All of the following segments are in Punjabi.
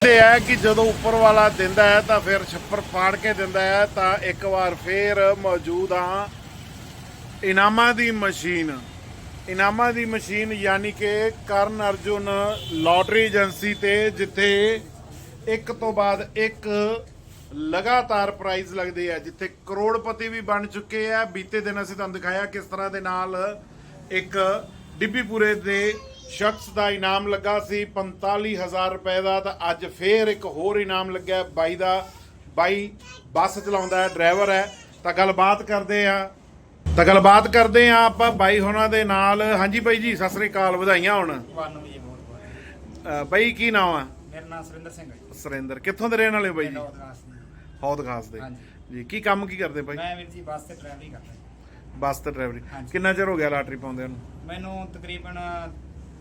ਤੇ ਹੈ ਕਿ ਜਦੋਂ ਉੱਪਰ ਵਾਲਾ ਦਿੰਦਾ ਹੈ ਤਾਂ ਫਿਰ ਛੱਪਰ ਪਾੜ ਕੇ ਦਿੰਦਾ ਹੈ ਤਾਂ ਇੱਕ ਵਾਰ ਫੇਰ ਮੌਜੂਦ ਹਾਂ ਇਨਾਮਾਂ ਦੀ ਮਸ਼ੀਨ। ਇਨਾਮਾਂ ਦੀ ਮਸ਼ੀਨ ਯਾਨੀ ਕਿ ਕਰਨ ਅਰਜੁਨ ਲਾਟਰੀ ਏਜੰਸੀ ਤੇ, ਜਿੱਥੇ ਇੱਕ ਤੋਂ ਬਾਅਦ ਇੱਕ ਲਗਾਤਾਰ ਪ੍ਰਾਈਜ਼ ਲੱਗਦੇ ਆ, ਜਿੱਥੇ ਕਰੋੜਪਤੀ ਵੀ ਬਣ ਚੁੱਕੇ ਆ। ਬੀਤੇ ਦਿਨ ਅਸੀਂ ਤੁਹਾਨੂੰ ਦਿਖਾਇਆ ਕਿਸ ਤਰ੍ਹਾਂ ਦੇ ਨਾਲ ਇੱਕ ਡਿੱਬੀ ਡਿੱਬੀਪੁਰੇ ਦੇ ਸ਼ਖਸ ਦਾ ਇਨਾਮ ਲੱਗਾ ਸੀ 45000 ਰੁਪਏ ਦਾ ਤਾਂ ਅੱਜ ਫੇਰ ਇੱਕ ਹੋਰ ਇਨਾਮ ਲੱਗਿਆ ਬਾਈ ਦਾ ਬਾਈ ਬੱਸ ਚਲਾਉਂਦਾ ਹੈ ਡਰਾਈਵਰ ਹੈ। ਤਾਂ ਗੱਲਬਾਤ ਕਰਦੇ ਆ ਤਾਂ ਗੱਲਬਾਤ ਕਰਦੇ ਆ ਆਪਾਂ ਬਾਈ ਹੋਣਾ ਦੇ ਨਾਲ। ਹਾਂਜੀ ਬਾਈ ਜੀ ਸਤਿ ਸ੍ਰੀ ਅਕਾਲ। ਵਧਾਈਆਂ ਹੁਣ। ਤੁਹਾਨੂੰ ਵੀ ਬਹੁਤ ਬਹੁਤ ਅ, ਬਾਈ ਕੀ ਨਾਮ ਆ? ਮੇਰਾ ਨਾਮ ਸੁਰਿੰਦਰ ਸਿੰਘ ਹੈ ਸੁਰਿੰਦਰ। ਕਿੱਥੋਂ ਦੇ ਰਹਿਣ ਵਾਲੇ ਹੋ ਬਾਈ ਜੀ। ਹੌਦ ਖਾਸ ਦੇ। ਜੀ ਕੀ ਕੰਮ ਕੀ ਕਰਦੇ ਬਾਈ? ਮੈਂ ਵੀਰ ਜੀ ਬੱਸ ਤੇ ਡਰਾਈਵਿੰਗ ਕਰਦਾ। ਬੱਸ ਤੇ ਡਰਾਈਵਰੀ। ਕਿੰਨਾ ਚਿਰ ਹੋ ਗਿਆ ਲਾਟਰੀ ਪਾਉਂਦਿਆਂ ਨੂੰ? ਮੈਨੂੰ ਤਕਰੀਬਨ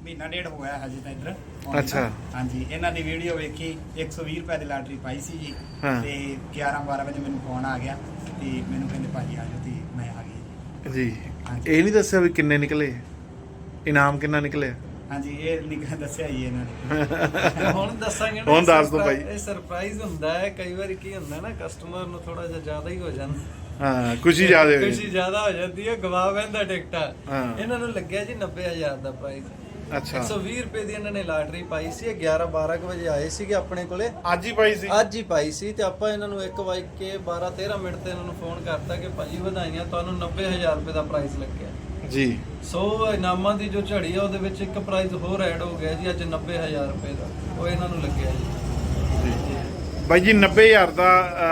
ਮਹੀਨਾ ਡੇਢ ਹੋਇਆ ਹਜੇ ਤਾਂ ਇੱਧਰ। ਅੱਛਾ। ਹਾਂਜੀ ਇਹਨਾਂ ਦੀ ਵੀਡੀਓ ਵੇਖੀ 120 ਰੁਪਏ ਦੀ ਲਾਟਰੀ ਪਾਈ ਸੀ ਜੀ। ਹਾਂ। ਤੇ 11 12 ਵਜੇ ਮੈਨੂੰ ਫੋਨ ਆ ਗਿਆ ਤੇ ਮੈਨੂੰ ਕਹਿੰਦੇ ਭਾਜੀ ਆ ਜਾਓ ਤੇ ਮੈਂ ਆ ਗਿਆ ਜੀ। ਹਾਂਜੀ। ਇਹ ਨਹੀਂ ਦੱਸਿਆ ਵੀ ਕਿੰਨੇ ਨਿਕਲੇ? ਇਨਾਮ ਕਿੰਨਾ ਨਿਕਲਿਆ? ਹਾਂਜੀ ਇਹ ਨਿਕਲ ਦੱਸਿਆ ਜੀ ਇਹਨਾਂ ਨੇ। ਹੁਣ ਦੱਸਾਂਗੇ ਨਾ ਹੁਣ ਦੱਸ ਦਿਓ ਭਾਈ। ਇਹ ਸਰਪ੍ਰਾਈਜ਼ ਹੁੰਦਾ ਹੈ ਕਈ ਵਾਰੀ ਕੀ ਹੁੰਦਾ ਨਾ ਕਸਟਮਰ ਨੂੰ ਥੋੜਾ ਜਿਹਾ ਜ਼ਿਆਦਾ ਹੀ ਹੋ ਜਾਂਦਾ। ਹਾਂ ਖੁਸ਼ੀ ਜ਼ਿਆਦੇ ਹੋਈ ਖੁਸ਼ੀ ਜ਼ਿਆਦਾ ਹੋ ਜਾਂਦੀ ਹੈ ਗਵਾ ਬੈਂਦਾ ਟਿਕਟਾਂ। ਹਾਂ। ਇਹਨਾਂ ਨੂੰ ਲੱਗਿਆ ਜੀ 90000 ਦਾ ਪ੍ਰਾਈਜ਼ ਅੱਛਾ। 120 ਰੁਪਏ ਦੀ ਇਹਨਾਂ ਨੇ ਲਾਟਰੀ ਪਾਈ ਸੀ ਇਹ 11 12 ਕੁ ਵਜੇ ਆਏ ਸੀਗੇ ਆਪਣੇ ਕੋਲੇ। ਅੱਜ ਹੀ ਪਾਈ ਸੀ। ਅੱਜ ਹੀ ਪਾਈ ਸੀ ਤੇ ਆਪਾਂ ਇਹਨਾਂ ਨੂੰ 1 ਵਜੇ ਕੇ 12 13 ਮਿੰਟ ਤੇ ਇਹਨਾਂ ਨੂੰ ਫੋਨ ਕਰਤਾ ਕਿ ਭਾਜੀ ਵਧਾਈਆਂ ਤੁਹਾਨੂੰ 90000 ਰੁਪਏ ਦਾ ਪ੍ਰਾਈਜ਼ ਲੱਗਿਆ। ਜੀ। ਸੋ ਇਨਾਮਾਂ ਦੀ ਜੋ ਝੜੀ ਆ ਉਹਦੇ ਵਿੱਚ ਇੱਕ ਪ੍ਰਾਈਜ਼ ਹੋਰ ਐਡ ਹੋ ਗਿਆ ਜੀ ਅੱਜ 90000 ਰੁਪਏ ਦਾ। ਉਹ ਇਹਨਾਂ ਨੂੰ ਲੱਗਿਆ ਜੀ। ਬਾਈ ਜੀ 90000 ਦਾ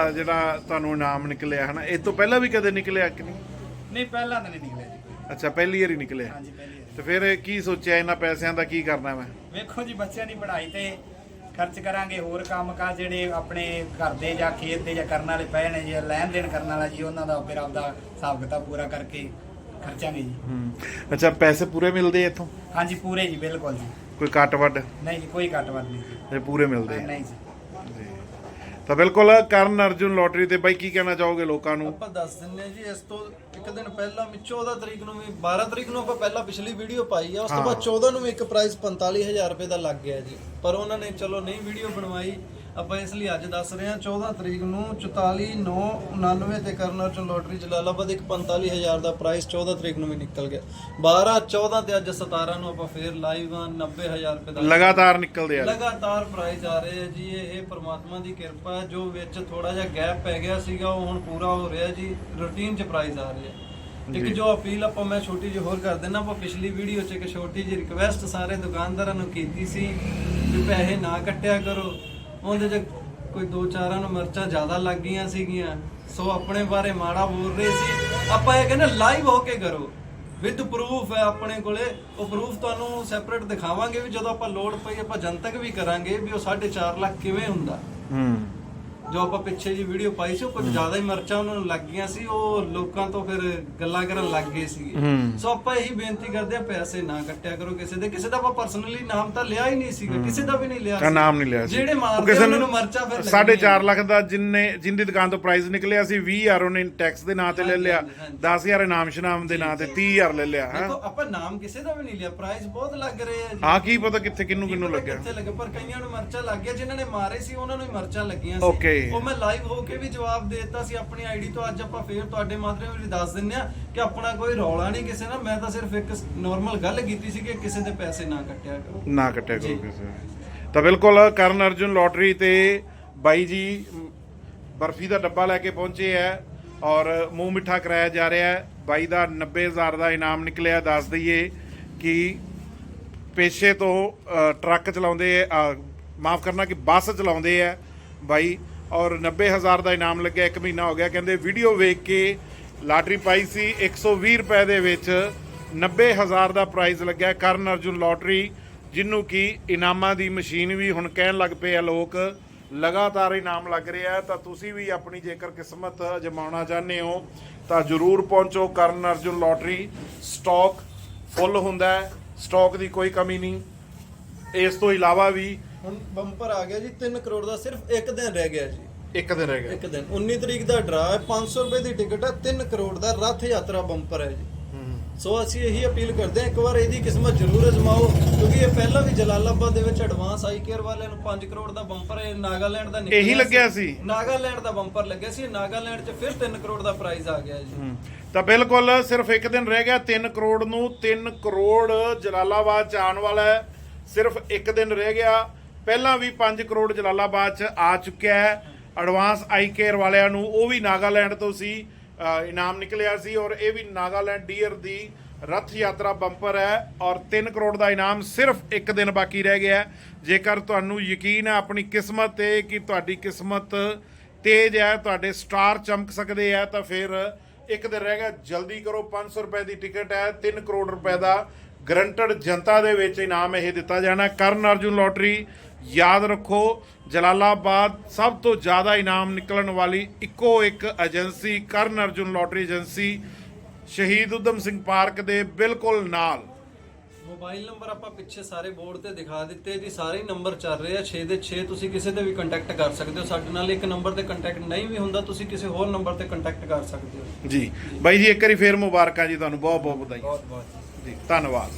ਅ, ਜਿਹੜਾ ਤੁਹਾਨੂੰ ਇਨਾਮ ਨਿਕਲਿਆ ਹਨਾ ਇਸ ਤੋਂ ਪਹਿਲਾਂ ਵੀ ਕਦੇ ਨਿਕਲਿਆ ਕਿ ਨਹੀਂ? ਨਹੀਂ ਪਹਿਲਾਂ ਤਾਂ ਨਹੀਂ ਨਿਕਲਿਆ ਜੀ ਅੱਛਾ ਪਹਿਲੀ ਵਾਰੀ ਨਿਕਲਿਆ। ਹਾਂਜੀ ਪਹਿਲੀ ਵਾਰੀ। ਤੇ ਫਿਰ ਕੀ ਸੋਚਿਆ ਇਹਨਾਂ ਪੈਸਿਆਂ ਦਾ ਕੀ ਕਰਨਾ ਮੈਂ? ਵੇਖੋ ਜੀ ਬੱਚਿਆਂ ਦੀ ਪੜ੍ਹਾਈ ਤੇ ਖਰਚ ਕਰਾਂਗੇ ਹੋਰ ਕੰਮ ਕਾ ਜਿਹੜੇ ਆਪਣੇ ਘਰ ਦੇ ਜਾਂ ਖੇਤ ਦੇ ਜਾਂ ਕਰਨ ਵਾਲੇ ਪਏ ਨੇ ਜੀ ਲੈਣ ਦੇਣ ਕਰਨ ਵਾਲਾ ਜੀ ਉਹਨਾਂ ਦਾ ਫਿਰ ਆਪਦਾ ਹਿਸਾਬ ਕਿਤਾਬ ਪੂਰਾ ਕਰਕੇ ਖਰਚਾਂਗੇ ਜੀ। ਹੂੰ। ਅੱਛਾ ਪੈਸੇ ਪੂਰੇ ਮਿਲਦੇ ਆ ਇੱਥੋਂ? ਹਾਂਜੀ ਪੂਰੇ ਜੀ ਬਿਲਕੁਲ ਜੀ। ਕੋਈ ਕੱਟ ਵੱਡ ਨਹੀਂ ਜੀ ਕੋਈ ਘੱਟ ਵੱਧ ਨਹੀਂ ਜੀ। ਇਹ ਪੂਰੇ ਮਿਲਦੇ ਆ? ਨਹੀਂ ਜੀ। ਜੀ। ਤਾਂ ਬਿਲਕੁਲ ਕਰਨ ਅਰਜੁਨ ਲੋਟਰੀ ਤੇ ਬਾਈ ਕੀ ਕਹਿਣਾ ਚਾਹੋਗੇ ਲੋਕਾਂ ਨੂੰ? ਆਪਾਂ ਦੱਸ ਦਿੰਨੇ ਆ ਜੀ ਇਸ ਤੋਂ ਇੱਕ ਦਿਨ ਪਹਿਲਾਂ ਵੀ 14 ਤਰੀਕ ਨੂੰ ਵੀ 12 ਤਰੀਕ ਨੂੰ ਆਪਾਂ ਪਹਿਲਾਂ ਪਿਛਲੀ ਵੀਡੀਓ ਪਾਈ ਆ ਉਸ ਤੋਂ ਬਾਅਦ 14 ਨੂੰ ਵੀ ਇੱਕ ਪ੍ਰਾਈਜ਼ 45000 ਰੁਪਏ ਦਾ ਲੱਗ ਗਿਆ ਜੀ। ਪਰ ਉਹਨਾਂ ਨੇ ਚਲੋ ਨਹੀਂ ਵੀਡੀਓ ਬਣਵਾਈ ਆਪਾਂ ਇਸ ਲਈ ਅੱਜ ਦੱਸ ਰਹੇ ਹਾਂ 14 ਤਰੀਕ ਨੂੰ 44999 ਤੇ ਕਰਨਰ ਚ ਲੋਟਰੀ ਜਲਾਲਾਬਾਦ ਇੱਕ 45000 ਦਾ ਪ੍ਰਾਈਜ਼ 14 ਤਰੀਕ ਨੂੰ ਵੀ ਨਿਕਲ ਗਿਆ। 12 14 ਤੇ ਅੱਜ 17 ਨੂੰ ਆਪਾਂ ਫੇਰ ਲਾਈਵ ਆ 90000 ਰੁਪਏ ਦਾ ਲਗਾਤਾਰ ਨਿਕਲਦੇ ਆ ਲਗਾਤਾਰ ਪ੍ਰਾਈਜ਼ ਆ ਰਹੇ ਆ ਜੀ ਇਹ ਪ੍ਰਮਾਤਮਾ ਦੀ ਕਿਰਪਾ ਜੋ ਵਿੱਚ ਥੋੜਾ ਜਿਹਾ ਗੈਪ ਪੈ ਗਿਆ ਸੀਗਾ ਉਹ ਹੁਣ ਪੂਰਾ ਹੋ ਰਿਹਾ ਜੀ ਰੂਟੀਨ 'ਚ ਪ੍ਰਾਈਜ਼ ਆ ਰਹੇ ਆ। ਇੱਕ ਜੋ। ਅਪੀਲ ਆਪਾਂ ਮੈਂ ਛੋਟੀ ਜਿਹੀ ਹੋਰ ਕਰ ਦਿੰਦਾ ਆਪਾਂ ਪਿਛਲੀ ਵੀਡੀਓ 'ਚ ਇੱਕ ਛੋਟੀ ਜਿਹੀ ਰਿਕਵੈਸਟ ਸਾਰੇ ਦੁਕਾਨਦਾਰਾਂ ਨੂੰ ਕੀਤੀ ਸੀ ਵੀ ਪੈਸੇ ਨਾ ਕੱਟਿਆ ਕਰੋ। ਉਹਦੇ 'ਚ ਕੋਈ ਦੋ ਚਾਰਾਂ ਨੂੰ ਮਿਰਚਾਂ ਜ਼ਿਆਦਾ ਲੱਗ ਗਈਆਂ ਸੀਗੀਆਂ। ਸੋ ਆਪਣੇ ਬਾਰੇ ਮਾੜਾ ਬੋਲ ਰਹੇ ਸੀ। ਆਪਾਂ ਇਹ ਕਹਿੰਦੇ ਲਾਈਵ ਹੋ ਕੇ ਕਰੋ। ਵਿਦ ਪ੍ਰੂਫ ਹੈ ਆਪਣੇ ਕੋਲੇ। ਉਹ ਪ੍ਰੂਫ ਤੁਹਾਨੂੰ ਸੈਪਰੇਟ ਦਿਖਾਵਾਂਗੇ ਵੀ ਜਦੋਂ ਆਪਾਂ ਲੋਡ ਪਈ ਆਪਾਂ ਜਨਤਕ ਵੀ ਕਰਾਂਗੇ ਵੀ ਉਹ 4.5 ਲੱਖ ਕਿਵੇਂ ਹੁੰਦਾ। ਹੂੰ। ਜੋ ਆਪਾਂ ਪਿੱਛੇ ਜੀ ਵੀਡੀਓ ਪਾਈ ਸੀ ਉਹ ਕੁਝ ਜ਼ਿਆਦਾ ਹੀ ਮਿਰਚਾਂ ਉਹਨਾਂ ਨੂੰ ਲੱਗ ਗਈਆਂ ਸੀ ਉਹ ਲੋਕਾਂ ਤੋਂ ਫਿਰ ਗੱਲਾਂ ਕਰਨ ਲੱਗ ਗਏ ਸੀਗੇ ਹੂੰ। ਸੋ ਆਪਾਂ ਇਹੀ ਬੇਨਤੀ ਕਰਦੇ ਆ ਪੈਸੇ ਨਾ ਕੱਟਿਆ ਕਰੋ ਕਿਸੇ ਦੇ ਕਿਸੇ ਦਾ ਆਪਾਂ ਪਰਸਨਲੀ ਨਾਮ ਤਾਂ ਲਿਆ ਹੀ ਨਹੀਂ ਸੀਗਾ ਕਿਸੇ ਦਾ ਵੀ ਨਹੀਂ ਲਿਆ ਕਾ ਸੀ। ਨਾਮ ਨਹੀਂ ਲਿਆ ਸੀ ਜਿਹੜੇ ਉਹ ਮਾਰਦੇ ਕਿਸੇ ਉਹਨਾਂ ਨੂੰ ਮਰਚਾ ਫਿਰ। ਸਾਢੇ ਚਾਰ ਲੱਖ ਦਾ ਜਿੰਨੇ ਜਿੰਦੀ ਦੁਕਾਨ ਤੋਂ ਪ੍ਰਾਈਜ਼ ਨਿਕਲਿਆ ਸੀ 20000 ਉਹਨੇ ਟੈਕਸ ਦੇ ਨਾਂ ਤੇ ਲੈ ਲਿਆ ਹਾਂਜੀ, ਹਾਂਜੀ। 10000 ਇਨਾਮ ਸ਼ਨਾਮ ਦੇ ਨਾਂ ਤੇ 30000 ਲੈ ਲਿਆ ਹਾਂ ਦੇਖੋ ਆਪਾਂ ਨਾਮ ਕਿਸੇ ਦਾ ਵੀ ਨਹੀਂ ਲਿਆ ਪ੍ਰਾਈਸ ਬਹੁਤ ਲੱਗ ਰਹੇ ਆ ਜੀ ਆ ਕੀ ਪਤਾ ਕਿੱਥੇ ਕਿੰਨੂੰ ਕਿੰਨੂੰ ਲੱਗਿਆ ਕਿੱਥੇ ਲੱਗੇ ਪਰ ਕਈਆਂ ਨੂੰ ਮਰਚਾ ਲੱਗ ਗਿਆ ਜਿਨ੍ਹਾਂ ਨੇ ਮਾਰੇ ਸੀ ਉਹਨਾਂ ਨੂੰ ਹੀ ਮਰਚਾ ਲੱਗੀਆਂ ਸੀ Okay. ਉਹ ਮੈਂ ਲਾਈਵ ਹੋ ਕੇ ਵੀ ਜਵਾਬ ਦੇ ਦਿੱਤਾ ਸੀ ਆਪਣੀ ਆਈਡੀ ਤੋਂ। ਅੱਜ ਆਪਾਂ ਫੇਰ ਤੁਹਾਡੇ ਮਾਧਿਅਮ ਵੀ ਦੱਸ ਦਿੰਨੇ ਆ ਕਿ ਆਪਣਾ ਕੋਈ ਰੌਲਾ ਨਹੀਂ ਕਿਸੇ ਨਾਲ। ਮੈਂ ਤਾਂ ਸਿਰਫ ਇੱਕ ਨਾਰਮਲ ਗੱਲ ਕੀਤੀ ਸੀ ਕਿ ਕਿਸੇ ਦੇ ਪੈਸੇ ਨਾ ਕੱਟਿਆ ਕਰੋ। ਨਾ ਕੱਟਿਆ ਕਰੋ। ਕਿਸੇ। ਤਾਂ ਬਿਲਕੁਲ ਕਰਨ ਅਰਜੁਨ ਲੋਟਰੀ ਤੇ ਬਾਈ ਜੀ ਬਰਫੀ ਦਾ ਡੱਬਾ ਲੈ ਕੇ ਪਹੁੰਚੇ ਹੈ ਔਰ ਮੂੰਹ ਮਿੱਠਾ ਕਰਾਇਆ ਜਾ ਰਿਹਾ ਹੈ। ਬਾਈ ਦਾ 90000 ਦਾ ਇਨਾਮ ਨਿਕਲਿਆ। ਦੱਸ ਦਈਏ ਕਿ ਪੇਸ਼ੇ ਤੋਂ ਅ, ਟਰੱਕ ਚਲਾਉਂਦੇ ਮਾਫ ਕਰਨਾ ਕਿ ਬੱਸ ਚਲਾਉਂਦੇ ਆ ਬਾਈ। ਔਰ 90000 ਦਾ ਇਨਾਮ ਲੱਗਿਆ, ਇੱਕ ਮਹੀਨਾ ਹੋ ਗਿਆ। ਕਹਿੰਦੇ ਵੀਡੀਓ ਵੇਖ ਕੇ ਲਾਟਰੀ ਪਾਈ ਸੀ 120 ਰੁਪਏ ਦੇ ਵਿੱਚ 90000 ਦਾ ਪ੍ਰਾਈਜ਼ ਲੱਗਿਆ ਕਰਨ ਅਰਜੁਨ ਲੋਟਰੀ ਜਿਹਨੂੰ ਕਿ ਇਨਾਮਾਂ ਦੀ ਮਸ਼ੀਨ ਵੀ ਹੁਣ ਕਹਿਣ ਲੱਗ ਪਏ ਆ ਲੋਕ, ਲਗਾਤਾਰ ਇਨਾਮ ਲੱਗ ਰਿਹਾ। ਹੈ ਤਾਂ ਤੁਸੀਂ ਵੀ ਆਪਣੀ ਜੇਕਰ ਕਿਸਮਤ ਅਜਮਾਉਣਾ ਚਾਹੁੰਦੇ ਹੋ, ਤਾਂ ਜਰੂਰ ਪਹੁੰਚੋ ਕਰਨ ਅਰਜੁਨ ਲੋਟਰੀ। ਸਟਾਕ ਫੁੱਲ ਹੁੰਦਾ ਹੈ ਸਟਾਕ ਦੀ ਕੋਈ ਕਮੀ ਨਹੀਂ। ਇਸ ਤੋਂ ਇਲਾਵਾ ਵੀ ਹੁਣ ਬੰਪਰ ਆ ਗਿਆ ਜੀ 3 ਕਰੋੜ ਦਾ ਸਿਰਫ ਇੱਕ ਦਿਨ ਰਹਿ ਗਿਆ ਜੀ। ਇੱਕ ਦਿਨ ਰਹਿ ਗਿਆ। ਇੱਕ ਦਿਨ। 19 ਤਰੀਕ ਦਾ ਡਰਾ ਹੈ 500 ਰੁਪਏ ਦੀ ਟਿਕਟ ਹੈ 3 ਕਰੋੜ ਦਾ ਰਥ ਯਾਤਰਾ ਬੰਪਰ ਹੈ ਜੀ। ਸੋ ਅਸੀਂ ਇਹੀ ਅਪੀਲ ਕਰਦੇ ਹਾਂ ਇੱਕ ਵਾਰ ਇਹਦੀ ਕਿਸਮਤ ਜ਼ਰੂਰ ਅਜ਼ਮਾਓ ਕਿਉਂਕਿ ਇਹ ਪਹਿਲਾਂ ਵੀ ਜਲਾਲਾਬਾਦ ਦੇ ਵਿੱਚ ਐਡਵਾਂਸ ਆਈ ਕੇਅਰ ਵਾਲਿਆਂ ਨੂੰ 5 ਕਰੋੜ ਦਾ ਬੰਪਰ ਇਹ ਨਾਗਾਲੈਂਡ ਦਾ ਨਿਕਲਿਆ ਇਹੀ ਲੱਗਿਆ ਸੀ? ਨਾਗਾਲੈਂਡ ਦਾ ਬੰਪਰ ਲੱਗਿਆ ਸੀ ਨਾਗਾਲੈਂਡ 'ਚ ਫਿਰ 3 ਕਰੋੜ ਦਾ ਪ੍ਰਾਈਜ਼ ਆ ਗਿਆ ਜੀ। ਤਾਂ ਬਿਲਕੁਲ ਸਿਰਫ ਇੱਕ ਦਿਨ ਰਹਿ ਗਿਆ 3 ਕਰੋੜ ਨੂੰ 3 ਕਰੋੜ ਜਲਾਲਾਬਾਦ ਚ ਆਉਣ ਵਾਲਾ ਹੈ ਸਿਰਫ ਇੱਕ ਦਿਨ ਰਹਿ ਗਿਆ। ਪਹਿਲਾਂ ਵੀ 5 ਕਰੋੜ ਜਲਾਲਾਬਾਦ ਚ ਆ ਚੁੱਕਿਆ ਹੈ। ਐਡਵਾਂਸ ਆਈ ਕੇਅਰ ਵਾਲਿਆਂ ਨੂੰ ਉਹ ਵੀ ਨਾਗਾਲੈਂਡ ਤੋਂ ਸੀ ਇਨਾਮ ਨਿਕਲਿਆ ਸੀ ਔਰ ਇਹ ਵੀ ਨਾਗਾਲੈਂਡ ਡੀਅਰ ਦੀ ਰਥ ਯਾਤਰਾ ਬੰਪਰ ਹੈ ਔਰ 3 ਕਰੋੜ ਦਾ ਇਨਾਮ ਸਿਰਫ ਇੱਕ ਦਿਨ ਬਾਕੀ ਰਹਿ ਗਿਆ ਜੇਕਰ ਤੁਹਾਨੂੰ ਯਕੀਨ ਹੈ ਆਪਣੀ ਕਿਸਮਤ ਤੇ ਕਿ ਤੁਹਾਡੀ ਕਿਸਮਤ ਤੇਜ਼ ਹੈ, ਤੁਹਾਡੇ ਸਟਾਰ ਚਮਕ ਸਕਦੇ ਆ ਤਾਂ ਫਿਰ ਇੱਕ ਦਿਨ ਰਹਿ ਗਿਆ। ਜਲਦੀ ਕਰੋ 500 ਰੁਪਏ ਦੀ ਟਿਕਟ ਹੈ 3 ਕਰੋੜ ਰੁਪਏ ਦਾ ਗਰੰਟਡ ਜਨਤਾ ਦੇ ਵਿੱਚ ਇਨਾਮ ਇਹ ਦਿੱਤਾ ਜਾਣਾ। ਕਰਨ ਅਰਜੁਨ ਲੋਟਰੀ ਯਾਦ ਰੱਖੋ ਜਲਾਲਾਬਾਦ ਸਭ ਤੋਂ ਜ਼ਿਆਦਾ ਇਨਾਮ ਨਿਕਲਣ ਵਾਲੀ ਇੱਕੋ ਇੱਕ ਏਜੰਸੀ ਕਰਨ ਅਰਜੁਨ ਲੋਟਰੀ ਏਜੰਸੀ ਸ਼ਹੀਦ ਉਦਮ ਸਿੰਘ ਪਾਰਕ ਦੇ ਬਿਲਕੁਲ ਨਾਲ। ਮੋਬਾਈਲ ਨੰਬਰ ਆਪਾਂ ਪਿੱਛੇ ਸਾਰੇ ਬੋਰਡ ਤੇ ਦਿਖਾ ਦਿੱਤੇ ਜੀ ਸਾਰੇ ਨੰਬਰ ਚੱਲ ਰਹੇ ਆ 6 ਦੇ 6 ਤੁਸੀਂ ਕਿਸੇ ਤੇ ਵੀ ਕੰਟੈਕਟ ਕਰ ਸਕਦੇ ਹੋ। ਸਾਡੇ ਨਾਲ ਇੱਕ ਨੰਬਰ ਤੇ ਕੰਟੈਕਟ ਨਹੀਂ ਵੀ ਹੁੰਦਾ ਤੁਸੀਂ ਕਿਸੇ ਹੋਰ ਨੰਬਰ ਤੇ ਕੰਟੈਕਟ ਕਰ ਸਕਦੇ ਹੋ। ਜੀ ਬਾਈ ਜੀ ਇੱਕ ਵਾਰੀ ਫੇਰ ਮੁਬਾਰਕਾਂ ਜੀ ਤੁਹਾਨੂੰ ਬਹੁਤ ਬਹੁਤ ਵਧਾਈ ਬਹੁਤ ਬਹੁਤ ਜੀ ਧੰਨਵਾਦ।